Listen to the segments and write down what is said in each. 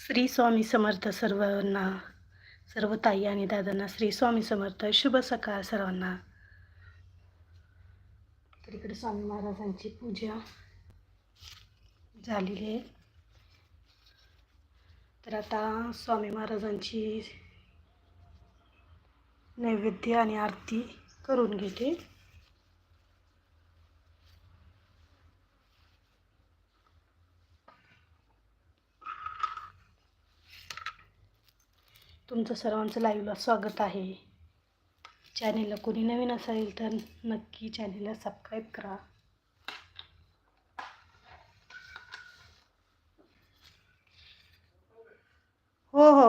श्री स्वामी समर्थ सर्वांना सर्व ताई आणि दादांना श्री स्वामी समर्थ शुभ सकाळ सर्वांना. तर इकडे स्वामी महाराजांची पूजा झालेली आहे. तर आता स्वामी महाराजांची नैवेद्य आणि आरती करून घेते. तुमचं सर्वांचं लाईव्हला स्वागत आहे. चॅनेलला कोणी नवीन असेल तर नक्की चॅनेलला सबस्क्राईब करा. हो हो.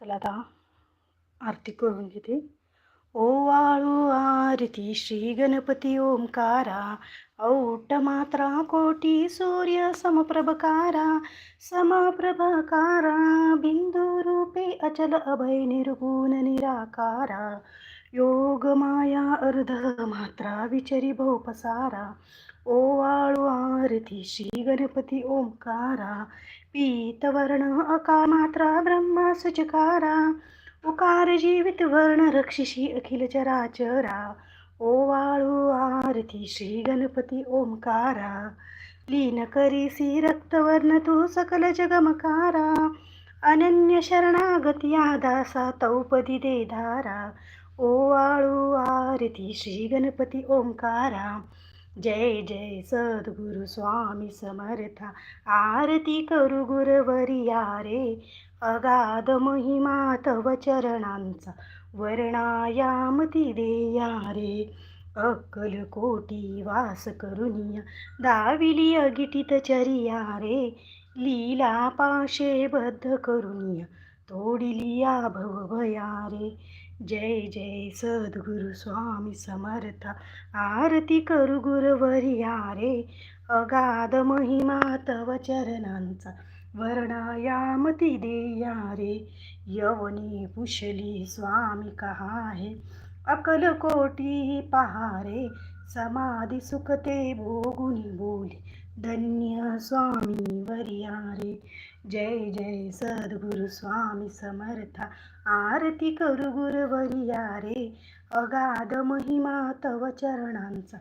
चला आता आरती करून घेते ओ वाळू आरती श्री गणपती ओंकारा औट मात्रा कोटी सूर्य समप्रभकारा समप्रभकारा बिंदू रूपे अचल अभय निर्गुण निराकारा योग माया अर्ध मात्रा विचरी भोपसारा. ओ वाळू आरती श्री गणपती ओंकारा. पीतवर्ण अका मात्रा ब्रह्मा सुचकारा. उकार जीवित वर्ण रक्षिषी अखिल चराचरा. ओ वाळू आरती श्री गणपती ओंकारा. लीन करीसी रक्तवर्ण तू सकल जगमकारा. अनन्य शरणागती दासा तौपदी दे धारा ओ आरती श्री गणपती ओंकारा. जय जय सद्गुरु स्वामी समर्था. आरती करू गुरवरिया रे अगाध महिमा तव चरणांचा वर्णायामती देया रे अक्कल कोटी वास करुनिया दाविली अगिटित चरिया रे लीला पाशे बद्ध करुनिया तोडिलिया भवभया रे जय जय सद्गुरु स्वामी समर्थ. आरती करू गुरुवर्या रे अगाध महिमा तव चरणांचा. वर्णायामती देया रे यवनी पुशली स्वामी कहा है अकल कोटी पहारे. समाधी सुखते भोगुनी बोली. धन्य स्वामी वरिया रे जय जय सद्गुरु स्वामी समर्थ. आरती करू गुरुवरिया रे अगाध महिमा तव चरणांचा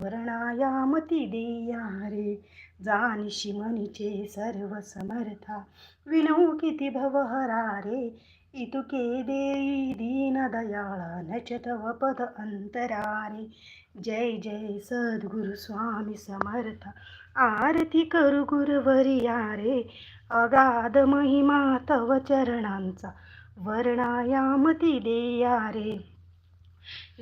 वर्णायामती देया रे जानिशी मनीचे सर्व समर्था विनऊ किती भवहरा रे इतुके देई दीन दयाळा नचतव पद अंतरारे. जय जय सद्गुरु स्वामी समर्थ. आरती करू गुरुवरिया रे अगाध महिमा तव चरणांचा वर्णायामती देया रे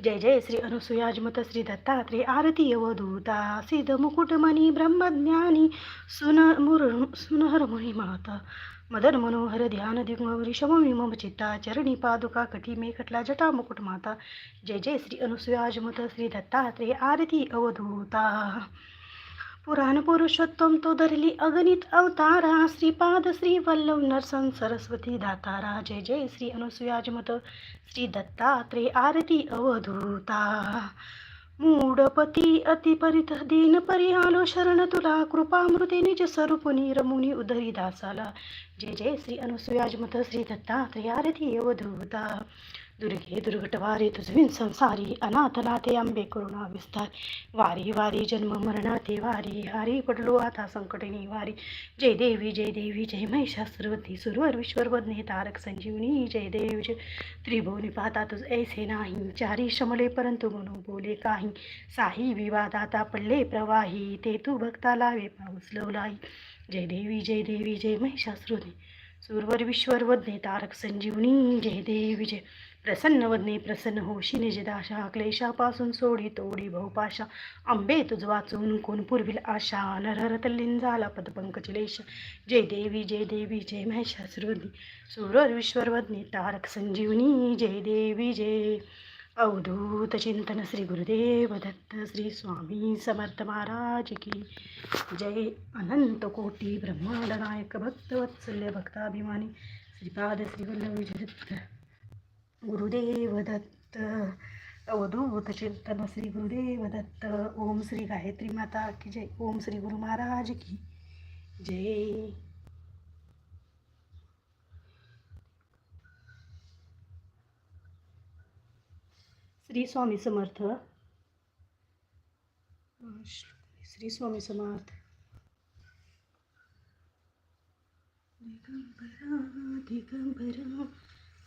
जय जय श्री अनुसुयाजमत श्री दत्तात्रे आरती अवधूता। सिद्ध मुकुटमणी ब्रह्मज्ञानी सुन मुर सुनहर माता मदन मनोहर ध्यान दिग्मवरी शममी चित्ता। चरणी पादुका कठी मेखटला जटा मुकुट माता। जय जय श्री अनुसुयाजमत श्री दत्तात्रे आरती अवधूता। पुराण पुरुषोत्तम तो धरली अगणित अवतारा श्रीपाद श्री वल्लभ नरसन सरस्वती दातारा जय जय श्री अनुसुयाजमत श्री दत्तात्रे आरती अवधूता। मूढपती अतिपरित दीन परिहालो शरण तुला कृपामृते निज स्वरूप रमुनी उदरी दासाला। जय जय श्री अनुसुयाजमत श्री दत्तात्रे आरती अवधूता। दुर्गे दुर्घटवारी तुझविन संसारी अनाथनाथे आंबे करुणा विस्तार वारी वारी जन्म मरणाते वारी हारी पडलो आता संकटनी वारी जय देवी जय देवी जय महिषास्त्रवती सुरवर विश्वरवदने तारक संजीवनी जय देव जय त्रिभुवनी पाहता तुझ ऐसे नाही चारी शमले परंतु म्हणू बोले काही साही विवाद आता पडले प्रवाही ते तू भक्ता लावे पाऊस लवलाई जय देवी जय देवी जय महिषास्त्रवती सुरवर विश्वरवज्ञे तारक संजीवनी जय देवी जय प्रसन्न वदने प्रसन्न होशी निजदाशा क्लेशापासून सोडी तोडी बहुपाशा. आंबे तुझ वाचून कोण पूर्वी आशा? नरहरतल्लीन झाला पदपंकजलेश जय देवी जय देवी जय महिषासुरवदनी सुरवर विश्वरवदने तारक संजीवनी. जय देवी जय अवधूत चिंतन श्री गुरुदेव दत्त श्री स्वामी समर्थ महाराज की. जय अनंत कोटी ब्रह्मांड नायक भक्तवत्सल्य भक्ताभिमानी. श्रीपाद श्री वल्लभ दत्त गुरुदेव दत्त अवधूत चिंतन श्री गुरुदेव दत्त ओम श्री गायत्री माता की जय. ओम श्री गुरु महाराज की जय. श्री स्वामी समर्थ. श्री स्वामी समर्थ. दिगंबरा दिगंबरा.